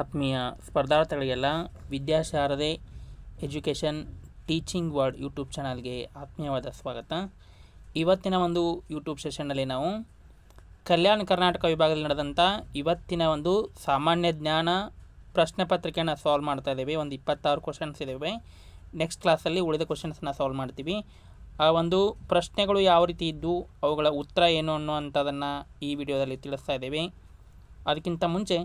ಆತ್ಮೀಯ ಸ್ಪರ್ಧಾರ್ಥಿಗಳಿಗೆಲ್ಲ Vidyasharade education teaching world YouTube ಚಾನಲ್ಗೆ ಆತ್ಮೀಯವಾದ ಸ್ವಾಗತ. ಇವತ್ತಿನ ಒಂದು ಯೂಟ್ಯೂಬ್ ಸೆಷನ್ನಲ್ಲಿ ನಾವು ಕಲ್ಯಾಣ ಕರ್ನಾಟಕ ವಿಭಾಗದಲ್ಲಿ ನಡೆದಂಥ ಇವತ್ತಿನ ಒಂದು ಸಾಮಾನ್ಯ ಜ್ಞಾನ ಪ್ರಶ್ನೆ ಪತ್ರಿಕೆಯನ್ನು ಸಾಲ್ವ್ ಮಾಡ್ತಾ ಇದ್ದೇವೆ. ಒಂದು ಇಪ್ಪತ್ತಾರು ಕ್ವಶನ್ಸ್ ಇದ್ದಾವೆ. ನೆಕ್ಸ್ಟ್ ಕ್ಲಾಸಲ್ಲಿ ಉಳಿದ ಕ್ವಶನ್ಸ್ನ ಸಾಲ್ವ್ ಮಾಡ್ತೀವಿ. ಆ ಒಂದು ಪ್ರಶ್ನೆಗಳು ಯಾವ ರೀತಿ ಇದ್ದು, ಅವುಗಳ ಉತ್ತರ ಏನು ಅನ್ನುವಂಥದ್ದನ್ನು ಈ ವಿಡಿಯೋದಲ್ಲಿ ತಿಳಿಸ್ತಾ ಇದ್ದೇವೆ. ಅದಕ್ಕಿಂತ ಮುಂಚೆ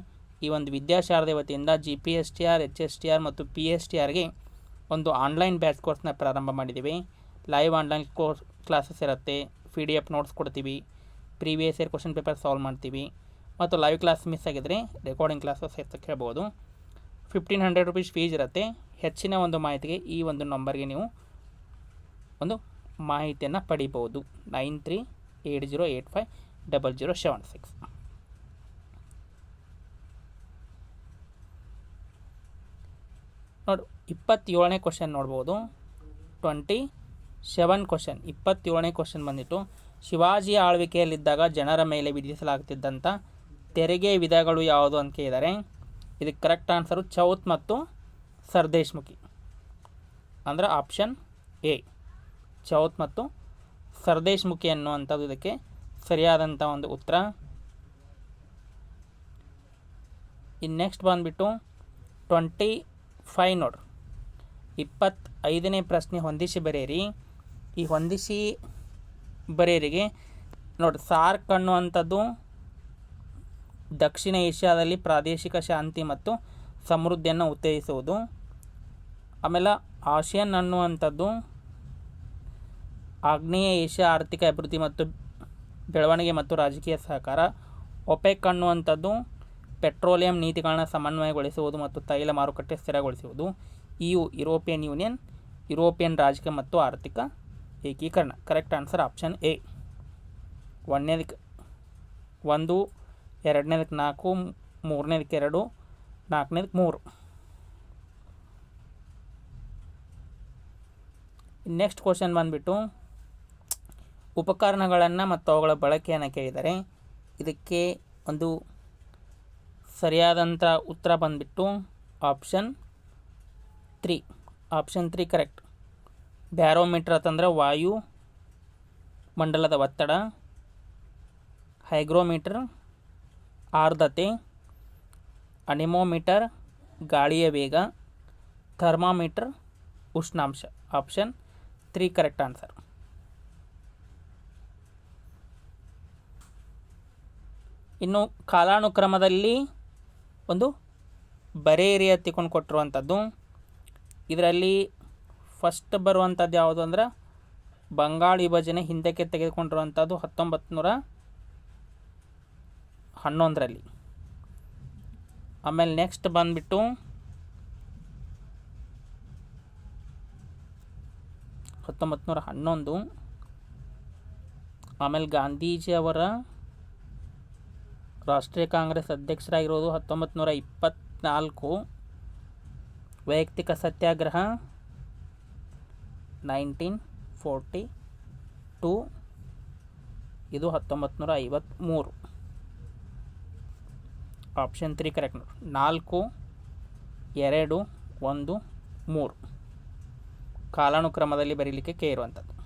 ಈ ಒಂದು ವಿದ್ಯಾಶಾರದೆ ವತಿಯಿಂದ G P S T R H S T R ಮತ್ತು ಪಿ ಎಸ್ ಟಿ ಆರ್ಗೆ ಒಂದು ಆನ್ಲೈನ್ ಬ್ಯಾಚ್ ಕೋರ್ಸ್ನ ಪ್ರಾರಂಭ ಮಾಡಿದ್ದೀವಿ ಲೈವ್ ಆನ್ಲೈನ್ ಕೋರ್ಸ್ ಕ್ಲಾಸಸ್ ಇರುತ್ತೆ. ಪಿ ಡಿ ಎಫ್ ನೋಟ್ಸ್ ಕೊಡ್ತೀವಿ. Previous year question paper solve ಮಾಡ್ತೀವಿ. ಮತ್ತು ಲೈವ್ ಕ್ಲಾಸ್ ಮಿಸ್ ಆಗಿದ್ರೆ ರೆಕಾರ್ಡಿಂಗ್ ಕ್ಲಾಸಸ್ ಹೆಚ್ಚು ಕೇಳ್ಬೋದು. ಫಿಫ್ಟೀನ್ ಹಂಡ್ರೆಡ್ ರುಪೀಸ್ ಫೀಸ್ ಇರುತ್ತೆ. ಹೆಚ್ಚಿನ ಒಂದು ಮಾಹಿತಿಗೆ ಈ ಒಂದು ನಂಬರ್ಗೆ ನೀವು ಒಂದು ಮಾಹಿತಿಯನ್ನು ಪಡಿಬೋದು. Nine three eight zero eight five double zero seven six ನೋಡು, ಇಪ್ಪತ್ತೇಳನೇ ಕ್ವಶನ್ ನೋಡ್ಬೋದು. ಟ್ವೆಂಟಿ ಸೆವೆನ್ ಕ್ವಶನ್ ಇಪ್ಪತ್ತೇಳನೇ ಕ್ವಶನ್ ಬಂದಿತ್ತು. ಶಿವಾಜಿಯ ಆಳ್ವಿಕೆಯಲ್ಲಿದ್ದಾಗ ಜನರ ಮೇಲೆ ವಿಧಿಸಲಾಗ್ತಿದ್ದಂಥ ತೆರಿಗೆ ವಿಧಗಳು ಯಾವುದು ಅಂತ ಕೇಳಿದ್ದಾರೆ ಇದಕ್ಕೆ ಕರೆಕ್ಟ್ ಆನ್ಸರು ಚೌತ್ ಮತ್ತು ಸರ್ದೇಶ್ಮುಖಿ ಅಂದ್ರೆ ಆಪ್ಷನ್ ಎ ಚೌತ್ ಮತ್ತು ಸರ್ದೇಶ್ಮುಖಿ ಅನ್ನುವಂಥದ್ದು ಇದಕ್ಕೆ ಸರಿಯಾದಂಥ ಒಂದು ಉತ್ತರ. ಇನ್ನು ನೆಕ್ಸ್ಟ್ ಬಂದುಬಿಟ್ಟು ಟ್ವೆಂಟಿ ಫೈ ನೋಡ್ರಿ ಇಪ್ಪತ್ತೈದನೇ ಪ್ರಶ್ನೆ ಹೊಂದಿಸಿ ಬರೆಯಿರಿ. ಈ ಹೊಂದಿಸಿ ಬರೆಯರಿಗೆ ನೋಡಿ ಸಾರ್ಕ್ ಅನ್ನುವಂಥದ್ದು ದಕ್ಷಿಣ ಏಷ್ಯಾದಲ್ಲಿ ಪ್ರಾದೇಶಿಕ ಶಾಂತಿ ಮತ್ತು ಸಮೃದ್ಧಿಯನ್ನು ಉತ್ತೇಜಿಸುವುದು. ಆಮೇಲೆ ಆಶಿಯನ್ ಅನ್ನುವಂಥದ್ದು ಆಗ್ನೇಯ ಏಷ್ಯಾ ಆರ್ಥಿಕ ಅಭಿವೃದ್ಧಿ ಮತ್ತು ಬೆಳವಣಿಗೆ ಮತ್ತು ರಾಜಕೀಯ ಸಹಕಾರ. ಒಪೆಕ್ ಅನ್ನುವಂಥದ್ದು ಪೆಟ್ರೋಲಿಯಂ ನೀತಿಗಳನ್ನ ಸಮನ್ವಯಗೊಳಿಸುವುದು ಮತ್ತು ತೈಲ ಮಾರುಕಟ್ಟೆ ಸ್ಥಿರಗೊಳಿಸುವುದು ಇಯು ಯುರೋಪಿಯನ್ ಯೂನಿಯನ್, ಯುರೋಪಿಯನ್ ರಾಜಕೀಯ ಮತ್ತು ಆರ್ಥಿಕ ಏಕೀಕರಣ. Correct answer option A. ಒಂದನೇದಕ್ಕೆ ಒಂದು ಎರಡನೇದಕ್ಕೆ ನಾಲ್ಕು ಮೂರನೇದಕ್ಕೆ ಎರಡು ನಾಲ್ಕನೇದಕ್ಕೆ ಮೂರು. ನೆಕ್ಸ್ಟ್ ಕ್ವಶನ್ ಬಂದುಬಿಟ್ಟು, ಉಪಕರಣಗಳನ್ನು ಮತ್ತು ಅವುಗಳ ಬಳಕೆಯನ್ನು ಕೇಳಿದರೆ, ಇದಕ್ಕೆ ಒಂದು ಸರಿಯಾದಂಥ ಉತ್ತರ ಬಂದುಬಿಟ್ಟು option three option three correct barometer ಅಂತಂದ್ರೆ ವಾಯು ಮಂಡಲದ ಒತ್ತಡ ಹೈಗ್ರೋಮೀಟರ್ ಆರ್ದ್ರತೆ ಅನಿಮೋಮೀಟರ್ ಗಾಳಿಯ ವೇಗ ಥರ್ಮಾಮೀಟರ್ ಉಷ್ಣಾಂಶ. ಆಪ್ಷನ್ ತ್ರೀ ಕರೆಕ್ಟ್ ಆನ್ಸರ್ ಇನ್ನು ಕಾಲಾನುಕ್ರಮದಲ್ಲಿ ಒಂದು ಬರೇರಿಯ ತಿಕೊಂಡು ಕೊಟ್ಟಿರುವಂಥದ್ದು. ಇದರಲ್ಲಿ ಫಸ್ಟ್ ಬರುವಂಥದ್ದು ಯಾವುದು ಅಂದ್ರೆ ಬಂಗಾಳ ವಿಭಜನೆ ಹಿಂದಕ್ಕೆ ತೆಗೆದುಕೊಂಡಿರುವಂಥದ್ದು ಹತ್ತೊಂಬತ್ತು ನೂರ ಹನ್ನೊಂದರಲ್ಲಿ. ಆಮೇಲೆ ನೆಕ್ಸ್ಟ್ ಬಂದುಬಿಟ್ಟು ಹತ್ತೊಂಬತ್ತು ನೂರ ಹನ್ನೊಂದು. ಆಮೇಲೆ ಗಾಂಧೀಜಿ ಅವರ ರಾಷ್ಟ್ರೀಯ ಕಾಂಗ್ರೆಸ್ ಅಧ್ಯಕ್ಷರಾಗಿರೋದು ಹತ್ತೊಂಬತ್ತು ನೂರ ಇಪ್ಪತ್ತ್ನಾಲ್ಕು ವೈಯಕ್ತಿಕ ಸತ್ಯಾಗ್ರಹ ನೈನ್ಟೀನ್ ಫೋರ್ಟಿ ಟು. ಇದು ಹತ್ತೊಂಬತ್ತು ನೂರ ಐವತ್ತ್ಮೂರು ಆಪ್ಷನ್ ತ್ರೀ ಕರೆಕ್ಟ್ ನಾಲ್ಕು, ಎರಡು, ಒಂದು, ಮೂರು. ಕಾಲಾನುಕ್ರಮದಲ್ಲಿ ಬರೀಲಿಕ್ಕೆ ಇರುವಂಥದ್ದು.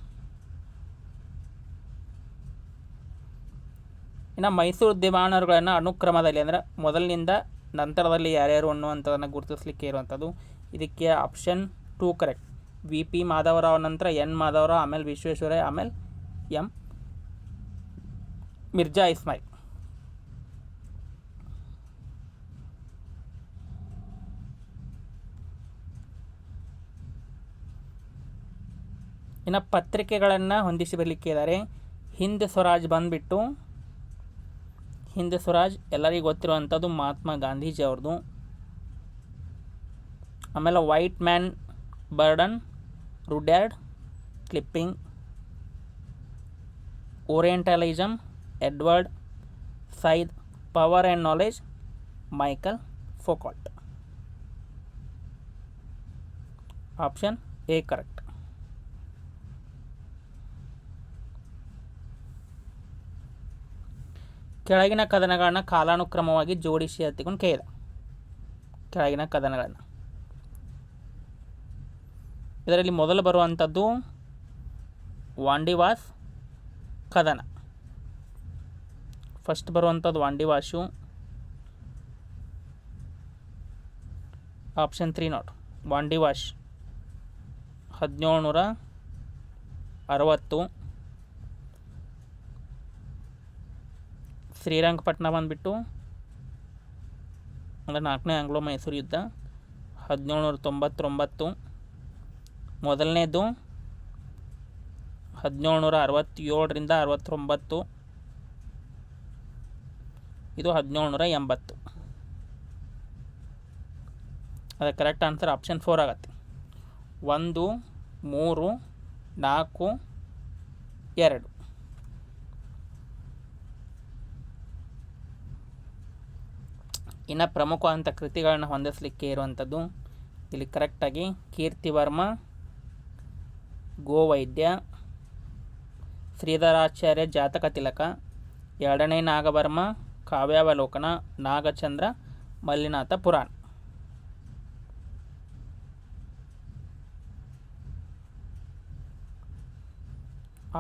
ಇನ್ನು ಮೈಸೂರು ದಿವಾನರುಗಳನ್ನು ಅನುಕ್ರಮದಲ್ಲಿ ಅಂದರೆ ಮೊದಲಿನಿಂದ ನಂತರದಲ್ಲಿ ಯಾರ್ಯಾರು ಅನ್ನುವಂಥದ್ದನ್ನು ಗುರುತಿಸಲಿಕ್ಕೆ ಇರುವಂಥದ್ದು. ಇದಕ್ಕೆ option two correct V P Madhavrao ನಂತರ ಎನ್ ಮಾಧವರಾವ್, ಆಮೇಲೆ ವಿಶ್ವೇಶ್ವರಯ್ಯ, ಆಮೇಲೆ ಎಂ ಮಿರ್ಜಾ ಇಸ್ಮಾಯಿಲ್. ಇನ್ನು ಪತ್ರಿಕೆಗಳನ್ನು ಹೊಂದಿಸಿ ಬರಲಿಕ್ಕೆ ಇದ್ದಾರೆ ಹಿಂದ್ ಸ್ವರಾಜ್ ಬಂದುಬಿಟ್ಟು ಹಿಂದ್ ಸ್ವರಾಜ್ ಎಲ್ಲರಿಗೂ ಗೊತ್ತಿರುವಂಥದ್ದು ಮಹಾತ್ಮ ಗಾಂಧೀಜಿ ಅವ್ರದ್ದು. ಆಮೇಲೆ white man burden, Rudyard, Kipling orientalism Edward, Said, power and knowledge, Michael Foucault. Option A correct. ಕೆಳಗಿನ ಕದನಗಳನ್ನು ಕಾಲಾನುಕ್ರಮವಾಗಿ ಜೋಡಿಸಿ ಹತ್ತಿಕೊಂಡು ಕೇಳಿದ ಕೆಳಗಿನ ಕದನಗಳನ್ನು. ಇದರಲ್ಲಿ ಮೊದಲು ಬರುವಂಥದ್ದು ವಾಂಡಿವಾಸ್ ಕದನ. ಫಸ್ಟ್ ಬರುವಂಥದ್ದು Wandiwash option three not Wandiwash ಹದಿನೇಳುನೂರ ಅರವತ್ತು. ಶ್ರೀರಂಗಪಟ್ಟಣ ಬಂದುಬಿಟ್ಟು ಅಂದರೆ ನಾಲ್ಕನೇ ಆಂಗ್ಲೋ ಮೈಸೂರು ಯುದ್ಧ ಹದಿನೇಳುನೂರ ತೊಂಬತ್ತೊಂಬತ್ತು ಮೊದಲನೇದು ಹದಿನೇಳುನೂರ ಅರವತ್ತೇಳರಿಂದ ಅರವತ್ತೊಂಬತ್ತು. ಇದು ಹದಿನೇಳುನೂರ ಎಂಬತ್ತು ಅದಕ್ಕೆ ಕರೆಕ್ಟ್ ಆನ್ಸರ್ ಆಪ್ಷನ್ ಫೋರ್ ಆಗತ್ತೆ. ಒಂದು, ಮೂರು, ನಾಲ್ಕು, ಎರಡು. ಇನ್ನು ಪ್ರಮುಖವಾದಂಥ ಕೃತಿಗಳನ್ನು ಹೊಂದಿಸಲಿಕ್ಕೆ ಇರುವಂಥದ್ದು ಇಲ್ಲಿ ಕರೆಕ್ಟಾಗಿ ಕೀರ್ತಿವರ್ಮ, ಗೋವೈದ್ಯ, ಶ್ರೀಧರಾಚಾರ್ಯ ಜಾತಕ ತಿಲಕ, ಎರಡನೇ Nagavarma, Kavyavalokana, Nagachandra, Mallinatha Purana.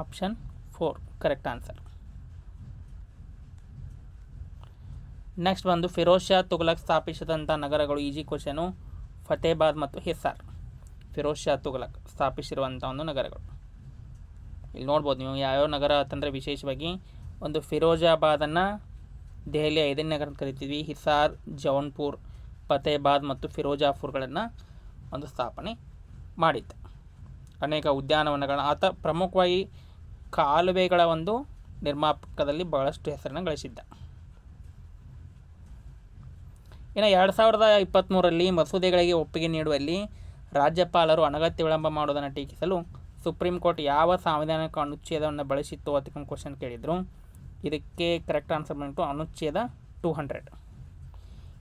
Option four correct answer next ಬಂದು ಫಿರೋಜ್ ಶಾ ತುಘಲಕ್ ಸ್ಥಾಪಿಸಿದಂಥ ನಗರಗಳು ಈಜಿ ಕ್ವಶನು ಫತೇಬಾದ್ ಮತ್ತು ಹಿಸ್ಸಾರ್. ಫಿರೋಜ್ ಶಾ ತುಘಲಕ್ ಸ್ಥಾಪಿಸಿರುವಂಥ ಒಂದು ನಗರಗಳು. ಇಲ್ಲಿ ನೋಡ್ಬೋದು ನೀವು ಯಾವ್ಯಾವ ನಗರ ಅಂತಂದರೆ ವಿಶೇಷವಾಗಿ ಒಂದು ಫಿರೋಜಾಬಾದನ್ನು ದೆಹಲಿ ಐದನೇ ನಗರ ಅಂತ ಕರಿತೀವಿ. ಹಿಸಾರ್ ಜೌನ್ಪುರ್, ಫತೇಬಾದ್ ಮತ್ತು ಫಿರೋಜಾಪುರ್ಗಳನ್ನು ಒಂದು ಸ್ಥಾಪನೆ ಮಾಡಿದ್ದ. ಅನೇಕ ಉದ್ಯಾನವನಗಳ ಆತ ಪ್ರಮುಖವಾಗಿ ಕಾಲುವೆಗಳ ಒಂದು ನಿರ್ಮಾಪಕದಲ್ಲಿ ಬಹಳಷ್ಟು ಹೆಸರನ್ನು ಗಳಿಸಿದ್ದ. ಇನ್ನು ಎರಡು ಸಾವಿರದ ಇಪ್ಪತ್ತ್ಮೂರರಲ್ಲಿ ಮಸೂದೆಗಳಿಗೆ ಒಪ್ಪಿಗೆ ನೀಡುವಲ್ಲಿ ರಾಜ್ಯಪಾಲರು ಅನಗತ್ಯ ವಿಳಂಬ ಮಾಡುವುದನ್ನು ಟೀಕಿಸಲು ಸುಪ್ರೀಂ ಕೋರ್ಟ್ ಯಾವ ಸಾಂವಿಧಾನಿಕ ಅನುಚ್ಛೇದವನ್ನು ಬಳಸಿತ್ತು ಅದಕ್ಕೊಂದು ಕ್ವಶನ್ ಕೇಳಿದರು. ಇದಕ್ಕೆ ಕರೆಕ್ಟ್ ಆನ್ಸರ್ ಬಂತು ಅನುಚ್ಛೇದ ಟೂ ಹಂಡ್ರೆಡ್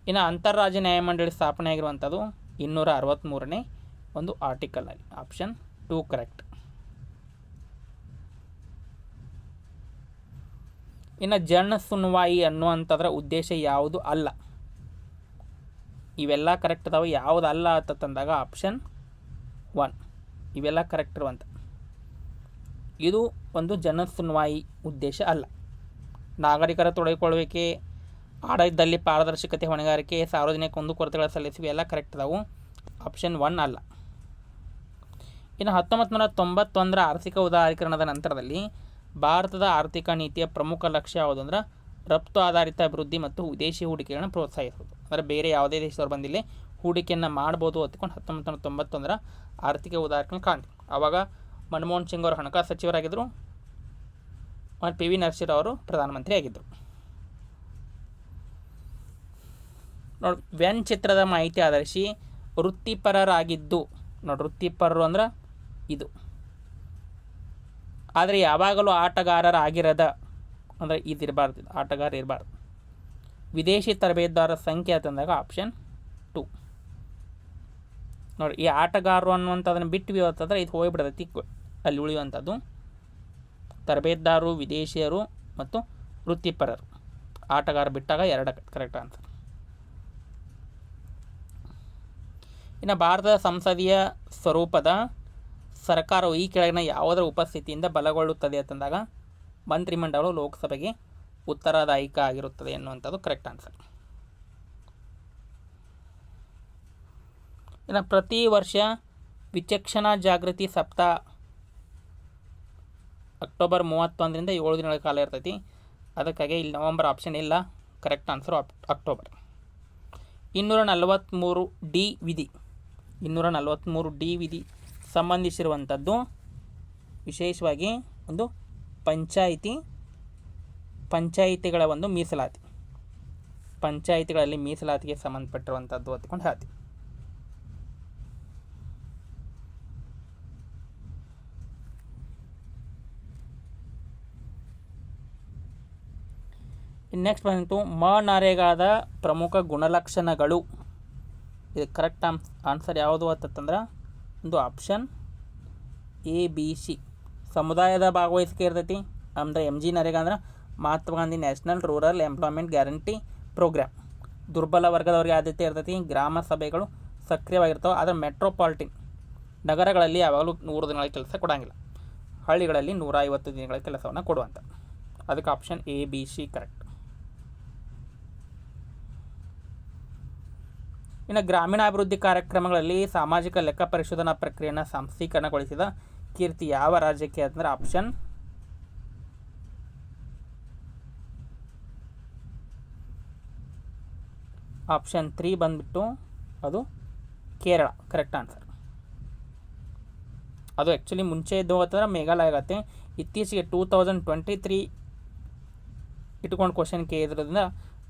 ಇನ್ನು ಅಂತಾರಾಜ್ಯ ನ್ಯಾಯಮಂಡಳಿ ಸ್ಥಾಪನೆ ಆಗಿರುವಂಥದ್ದು ಇನ್ನೂರ ಅರವತ್ತ್ಮೂರನೇ ಒಂದು ಆರ್ಟಿಕಲ್ ಆಗಿ ಆಪ್ಷನ್ ಟೂ ಕರೆಕ್ಟ್ ಇನ್ನು ಜನ ಸುನ್ವಾಯಿ ಅನ್ನುವಂಥದ್ರ ಉದ್ದೇಶ ಯಾವುದು? ಅಲ್ಲ. ಇವೆಲ್ಲ ಕರೆಕ್ಟ್ ಅದಾವೆ. ಯಾವುದು ಅಲ್ಲ ಅಂತಂದಾಗ ಆಪ್ಷನ್ ಒನ್ ಇವೆಲ್ಲ ಕರೆಕ್ಟ್ ಇರುವಂಥ ಇದು ಒಂದು ಜನ ಸುನ್ವಾಯಿ ಉದ್ದೇಶ ಅಲ್ಲ. ನಾಗರಿಕರ ತೊಡಗಿಕೊಳ್ಳುವಿಕೆ, ಆಡಳಿತದಲ್ಲಿ ಪಾರದರ್ಶಕತೆ, ಹೊಣೆಗಾರಿಕೆ, ಸಾರ್ವಜನಿಕ ಕುಂದುಕೊರತೆಗಳ ಸಲ್ಲಿಸುವ, ಎಲ್ಲ ಕರೆಕ್ಟ್ ಅದಾವು. ಆಪ್ಷನ್ ಒನ್ ಅಲ್ಲ. ಇನ್ನು ಹತ್ತೊಂಬತ್ತು ನೂರ ತೊಂಬತ್ತೊಂದರ ಆರ್ಥಿಕ ಉದಾರೀಕರಣದ ನಂತರದಲ್ಲಿ ಭಾರತದ ಆರ್ಥಿಕ ನೀತಿಯ ಪ್ರಮುಖ ಲಕ್ಷ್ಯ ಯಾವುದು ಅಂದ್ರೆ ರಫ್ತು ಆಧಾರಿತ ಅಭಿವೃದ್ಧಿ ಮತ್ತು ವಿದೇಶಿ ಹೂಡಿಕೆಗಳನ್ನು ಪ್ರೋತ್ಸಾಹಿಸೋದು. ಅಂದರೆ ಬೇರೆ ಯಾವುದೇ ದೇಶದವ್ರು ಬಂದಿಲ್ಲ, ಹೂಡಿಕೆಯನ್ನು ಮಾಡ್ಬೋದು ಹೊತ್ಕೊಂಡು ಹತ್ತೊಂಬತ್ತು ನೂರ ತೊಂಬತ್ತೊಂದರ ಆರ್ಥಿಕ ಉದಾಹರಣೆ ಕಾಣ್ತೀವಿ. ಆವಾಗ ಮನಮೋಹನ್ ಸಿಂಗ್ ಅವರು ಹಣಕಾಸು ಸಚಿವರಾಗಿದ್ದರು ಮತ್ತು ಪಿ ವಿ ನರಸಿಂಹ ಅವರು ಪ್ರಧಾನಮಂತ್ರಿ ಆಗಿದ್ದರು ನೋಡಿ, ವ್ಯಾನ್ ಚಿತ್ರದ ಮಾಹಿತಿ ಆಧರಿಸಿ ವೃತ್ತಿಪರರಾಗಿದ್ದು, ನೋಡಿ, ವೃತ್ತಿಪರರು ಅಂದ್ರೆ ಇದು. ಆದರೆ ಯಾವಾಗಲೂ ಆಟಗಾರರಾಗಿರದ ಅಂದರೆ ಇದು ಇರಬಾರ್ದು ಆಟಗಾರ ಇರಬಾರ್ದು. ವಿದೇಶಿ ತರಬೇತುದಾರರ ಸಂಖ್ಯೆ ಅಂತಂದಾಗ ಆಪ್ಷನ್ ಟು ನೋಡಿ, ಈ ಆಟಗಾರರು ಅನ್ನುವಂಥದ್ದನ್ನು ಬಿಟ್ಟು ಅಂತಂದ್ರೆ ಇದು ಹೋಗಿಬಿಡ್ತೈತಿ ಅಲ್ಲಿ ಉಳಿಯುವಂಥದ್ದು ತರಬೇತುದಾರರು, ವಿದೇಶಿಯರು ಮತ್ತು ವೃತ್ತಿಪರರು. ಆಟಗಾರ ಬಿಟ್ಟಾಗ ಎರಡು ಕರೆಕ್ಟ್ ಆನ್ಸರ್ ಇನ್ನು ಭಾರತದ ಸಂಸದೀಯ ಸ್ವರೂಪದ ಸರ್ಕಾರವು ಈ ಕೆಳಗಿನ ಯಾವುದರ ಉಪಸ್ಥಿತಿಯಿಂದ ಬಲಗೊಳ್ಳುತ್ತದೆ ಅಂತಂದಾಗ ಮಂತ್ರಿಮಂಡಲವು ಲೋಕಸಭೆಗೆ ಉತ್ತರದಾಯಿಕ ಆಗಿರುತ್ತದೆ ಎನ್ನುವಂಥದ್ದು ಕರೆಕ್ಟ್ ಆನ್ಸರ್ ಇನ್ನು ಪ್ರತಿ ವರ್ಷ ವಿಚಕ್ಷಣಾ ಜಾಗೃತಿ ಸಪ್ತಾಹ ಅಕ್ಟೋಬರ್ ಮೂವತ್ತೊಂದರಿಂದ ಏಳು ದಿನಗಳ ಕಾಲ ಇರ್ತೈತಿ. ಅದಕ್ಕಾಗಿ ಇಲ್ಲಿ ನವಂಬರ್ ಆಪ್ಷನ್ ಇಲ್ಲ ಕರೆಕ್ಟ್ ಆನ್ಸರು ಅಕ್ಟೋಬರ್. ಇನ್ನೂರ ನಲವತ್ತ್ಮೂರು ಡಿ ವಿಧಿ, ಇನ್ನೂರ ನಲವತ್ತ್ಮೂರು ಡಿ ವಿಧಿ ಸಂಬಂಧಿಸಿರುವಂಥದ್ದು ವಿಶೇಷವಾಗಿ ಒಂದು ಪಂಚಾಯಿತಿ, ಪಂಚಾಯಿತಿಗಳ ಒಂದು ಮೀಸಲಾತಿ. ಪಂಚಾಯಿತಿಗಳಲ್ಲಿ ಮೀಸಲಾತಿಗೆ ಸಂಬಂಧಪಟ್ಟಿರುವಂಥದ್ದು ಹೊತ್ಕೊಂಡು ಹೇಳ್ತೀವಿ ನೆಕ್ಸ್ಟ್ ಬಂತು ಮ ನರೇಗಾದ ಪ್ರಮುಖ ಗುಣಲಕ್ಷಣಗಳು. ಇದು ಕರೆಕ್ಟ್ ಆನ್ಸ್ ಆನ್ಸರ್ ಯಾವುದು ಅಂತಂದ್ರೆ ಒಂದು ಆಪ್ಷನ್ ಎ, ಬಿ, ಸಿ. ಸಮುದಾಯದ ಭಾಗವಹಿಸಿಕೆ ಇರ್ತೈತಿ. ಅಂದರೆ ಎಂ ಜಿ ನರೇಗಾ ಅಂದ್ರೆ Mahatma Gandhi national rural employment guarantee programme. ದುರ್ಬಲ ವರ್ಗದವರಿಗೆ ಆದ್ಯತೆ ಇರ್ತೈತಿ. ಗ್ರಾಮ ಸಭೆಗಳು ಸಕ್ರಿಯವಾಗಿರ್ತವೆ. ಆದರೆ ಮೆಟ್ರೋಪಾಲಿಟಿನ್ ನಗರಗಳಲ್ಲಿ ಯಾವಾಗಲೂ ನೂರು ದಿನಗಳ ಕೆಲಸ ಕೊಡೋಂಗಿಲ್ಲ. ಹಳ್ಳಿಗಳಲ್ಲಿ ನೂರ ಐವತ್ತು ದಿನಗಳ ಕೆಲಸವನ್ನು ಕೊಡುವಂಥ ಅದಕ್ಕೆ option A B C correct ಇನ್ನು ಗ್ರಾಮೀಣಾಭಿವೃದ್ಧಿ ಕಾರ್ಯಕ್ರಮಗಳಲ್ಲಿ ಸಾಮಾಜಿಕ ಲೆಕ್ಕ ಪರಿಶೋಧನಾ ಪ್ರಕ್ರಿಯೆಯನ್ನು ಸಂಸ್ಥೀಕರಣಗೊಳಿಸಿದ ಕೀರ್ತಿ ಯಾವ ರಾಜ್ಯಕ್ಕೆ ಅಂದರೆ ಆಪ್ಷನ್ ಆಪ್ಷನ್ ತ್ರೀ ಬಂದ್ಬಿಟ್ಟು ಅದು ಕೇರಳ ಕರೆಕ್ಟ್ ಆನ್ಸರ್ ಅದು ಆ್ಯಕ್ಚುಲಿ ಮುಂಚೆ ಇದ್ದು ಅಂತಂದ್ರೆ ಮೇಘಾಲಯ ಆಗತ್ತೆ. ಇತ್ತೀಚೆಗೆ ಟೂ ತೌಸಂಡ್ ಟ್ವೆಂಟಿ ತ್ರೀ ಇಟ್ಕೊಂಡು ಕ್ವಶನ್ ಇದ್ರಿಂದ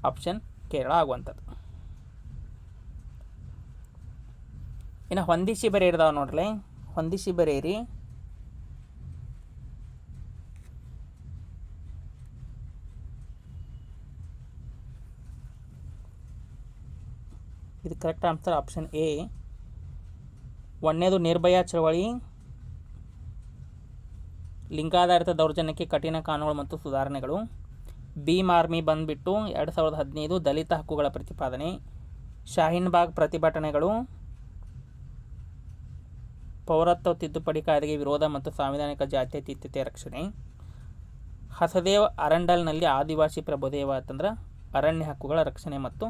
ಆಪ್ಷನ್ ಕೇರಳ ಆಗುವಂಥದ್ದು. ಇನ್ನು ಹೊಂದಿಸಿ ಬರೆಯಿರ್ದಾವ ನೋಡ್ರಿ ಹೊಂದಿಸಿ ಬರೆಯಿರಿ ಇದು ಕರೆಕ್ಟ್ ಆನ್ಸರ್ ಆಪ್ಷನ್ ಎ ಒಂದನೇದು ನಿರ್ಭಯ ಚಳವಳಿ, ಲಿಂಗಾಧಾರಿತ ದೌರ್ಜನ್ಯಕ್ಕೆ ಕಠಿಣ ಕಾನೂನುಗಳು ಮತ್ತು ಸುಧಾರಣೆಗಳು. ಭೀಮ್ ಆರ್ಮಿ ಬಂದ್ಬಿಟ್ಟು ಎರಡು ಸಾವಿರದ ಹದಿನೈದು ದಲಿತ ಹಕ್ಕುಗಳ ಪ್ರತಿಪಾದನೆ ಶಾಹೀನ್ ಬಾಗ್ ಪ್ರತಿಭಟನೆಗಳು, ಪೌರತ್ವ ತಿದ್ದುಪಡಿ ಕಾಯ್ದೆಗೆ ವಿರೋಧ ಮತ್ತು ಸಾಂವಿಧಾನಿಕ ಜಾತ್ಯತೀತತೆ ರಕ್ಷಣೆ. ಹಸದೇವ್ ಅರಂಡಲ್ನಲ್ಲಿ ಆದಿವಾಸಿ ಪ್ರಭುದೇವ ಅಂತಂದ್ರೆ ಅರಣ್ಯ ಹಕ್ಕುಗಳ ರಕ್ಷಣೆ ಮತ್ತು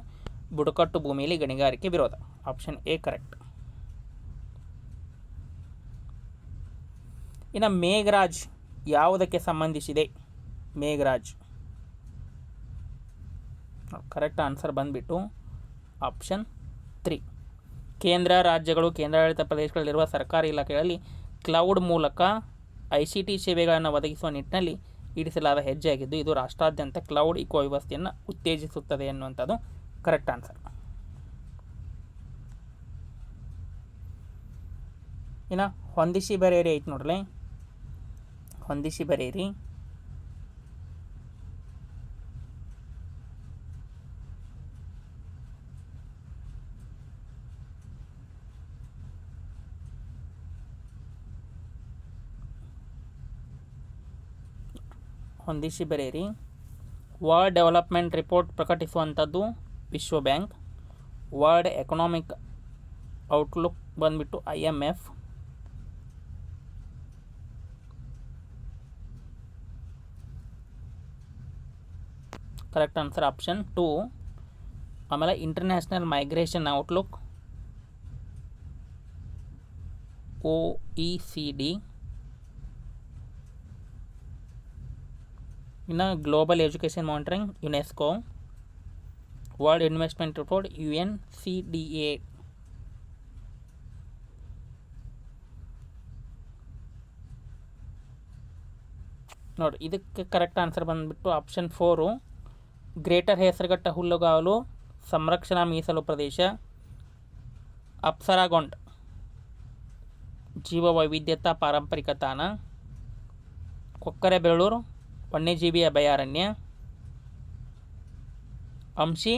ಬುಡಕಟ್ಟು ಭೂಮಿಯಲ್ಲಿ ಗಣಿಗಾರಿಕೆ ವಿರೋಧ. Option A, correct. ಇನ್ನು ಮೇಘರಾಜ್ ಯಾವುದಕ್ಕೆ ಸಂಬಂಧಿಸಿದೆ? ಮೇಘರಾಜ್. ಕರೆಕ್ಟ್ ಆನ್ಸರ್ ಬಂದ್ಬಿಟ್ಟು ಆಪ್ಷನ್ ತ್ರೀ. ಕೇಂದ್ರ ರಾಜ್ಯಗಳು, ಕೇಂದ್ರಾಡಳಿತ ಪ್ರದೇಶಗಳಲ್ಲಿರುವ ಸರ್ಕಾರಿ ಇಲಾಖೆಗಳಲ್ಲಿ ಕ್ಲೌಡ್ ಮೂಲಕ ಐ ಸಿ ಟಿ ಸೇವೆಗಳನ್ನು ಒದಗಿಸುವ ನಿಟ್ಟಿನಲ್ಲಿ ಇಡಿಸಲಾದ ಹೆಜ್ಜೆಯಾಗಿದ್ದು, ಇದು ರಾಷ್ಟ್ರಾದ್ಯಂತ ಕ್ಲೌಡ್ ಇಕೋ ವ್ಯವಸ್ಥೆಯನ್ನು ಉತ್ತೇಜಿಸುತ್ತದೆ ಎನ್ನುವಂಥದ್ದು ಕರೆಕ್ಟ್ ಆನ್ಸರ್. ಇನ್ನು ಹೊಂದಿಸಿ ಬರೆಯಿರಿ ಐತೆ ನೋಡ್ರಿ ಹೊಂದಿಸಿ ಬರೆಯಿರಿ ಹೊಂದಿಸಿ ಬರೆಯಿರಿ ವರ್ಲ್ಡ್ ಡೆವಲಪ್ಮೆಂಟ್ ರಿಪೋರ್ಟ್ ಪ್ರಕಟಿಸುವಂಥದ್ದು ವಿಶ್ವ ಬ್ಯಾಂಕ್, ವರ್ಲ್ಡ್ ಎಕನಾಮಿಕ್ ಔಟ್ಲುಕ್ ಬಂದ್ಬಿಟ್ಟು I M F. Correct answer option two. ಆಮೇಲೆ international migration outlook, O E C D. ಇನ್ನು global education monitoring, UNESCO. World investment report U N C D A ನೋಡಿ ಇದಕ್ಕೆ correct answer ಬಂದುಬಿಟ್ಟು option four greater Hesaraghatta ಹುಲ್ಲುಗಾವಲು ಸಂರಕ್ಷಣಾ ಮೀಸಲು ಪ್ರದೇಶ ಅಪ್ಸರಾಗೊಂಡ್ ಜೀವ ವೈವಿಧ್ಯತಾ ಪಾರಂಪರಿಕ ತಾಣ ಕೊಕ್ಕರೆಬೆಳ್ಳೂರು ವನ್ಯಜೀವಿ ಅಭಯಾರಣ್ಯ ಅಂಶಿ,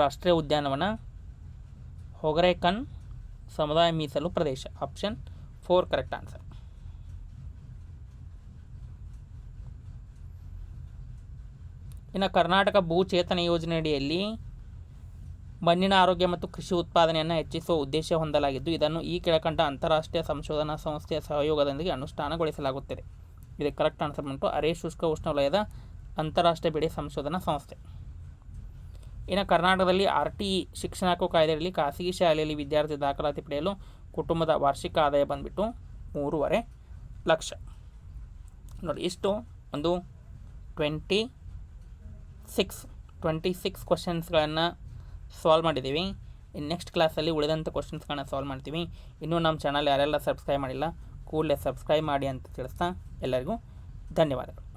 ರಾಷ್ಟ್ರೀಯ ಉದ್ಯಾನವನ, ಹೊಗರೇಕನ್ ಸಮುದಾಯ ಮೀಸಲು ಪ್ರದೇಶ. ಆಪ್ಷನ್ ಫೋರ್ ಕರೆಕ್ಟ್ ಆನ್ಸರ್ ಇನ್ನು ಕರ್ನಾಟಕ ಭೂಚೇತನ ಯೋಜನೆಯಡಿಯಲ್ಲಿ ಮಣ್ಣಿನ ಆರೋಗ್ಯ ಮತ್ತು ಕೃಷಿ ಉತ್ಪಾದನೆಯನ್ನು ಹೆಚ್ಚಿಸುವ ಉದ್ದೇಶ ಹೊಂದಲಾಗಿದ್ದು, ಇದನ್ನು ಈ ಕೆಳಕಂಡ ಅಂತಾರಾಷ್ಟ್ರೀಯ ಸಂಶೋಧನಾ ಸಂಸ್ಥೆಯ ಸಹಯೋಗದೊಂದಿಗೆ ಅನುಷ್ಠಾನಗೊಳಿಸಲಾಗುತ್ತದೆ. ಇದಕ್ಕೆ ಕರೆಕ್ಟ್ ಆನ್ಸರ್ ಬಂತು. ಅರೆ ಶುಷ್ಕ ಉಷ್ಣವಲಯದ ಅಂತಾರಾಷ್ಟ್ರೀಯ ಬೆಳೆ ಸಂಶೋಧನಾ ಸಂಸ್ಥೆ. ಇನ್ನು ಕರ್ನಾಟಕದಲ್ಲಿ ಆರ್ ಟಿ ಶಿಕ್ಷಣ ಹಕ್ಕು ಕಾಯ್ದೆಯಲ್ಲಿ ಖಾಸಗಿ ಶಾಲೆಯಲ್ಲಿ ವಿದ್ಯಾರ್ಥಿ ದಾಖಲಾತಿ ಪಡೆಯಲು ಕುಟುಂಬದ ವಾರ್ಷಿಕ ಆದಾಯ ಬಂದುಬಿಟ್ಟು ಮೂರುವರೆ ಲಕ್ಷ. ನೋಡಿ, ಇಷ್ಟು ಒಂದು ಟ್ವೆಂಟಿ ಸಿಕ್ಸ್ ಟ್ವೆಂಟಿ ಸಿಕ್ಸ್ ಕ್ವಶನ್ಸ್ಗಳನ್ನು ಸಾಲ್ವ್ ಮಾಡಿದ್ದೀವಿ. ಇನ್ನು ನೆಕ್ಸ್ಟ್ ಕ್ಲಾಸಲ್ಲಿ ಉಳಿದಂಥ ಕ್ವಶನ್ಸ್ಗಳನ್ನ ಸಾಲ್ವ್ ಮಾಡ್ತೀವಿ. ಇನ್ನೂ ನಮ್ಮ ಚಾನಲ್ ಯಾರೆಲ್ಲ ಸಬ್ಸ್ಕ್ರೈಬ್ ಮಾಡಿಲ್ಲ, ಕೂಡಲೇ ಸಬ್ಸ್ಕ್ರೈಬ್ ಮಾಡಿ ಅಂತ ತಿಳಿಸ್ತಾ ಎಲ್ಲರಿಗೂ ಧನ್ಯವಾದಗಳು.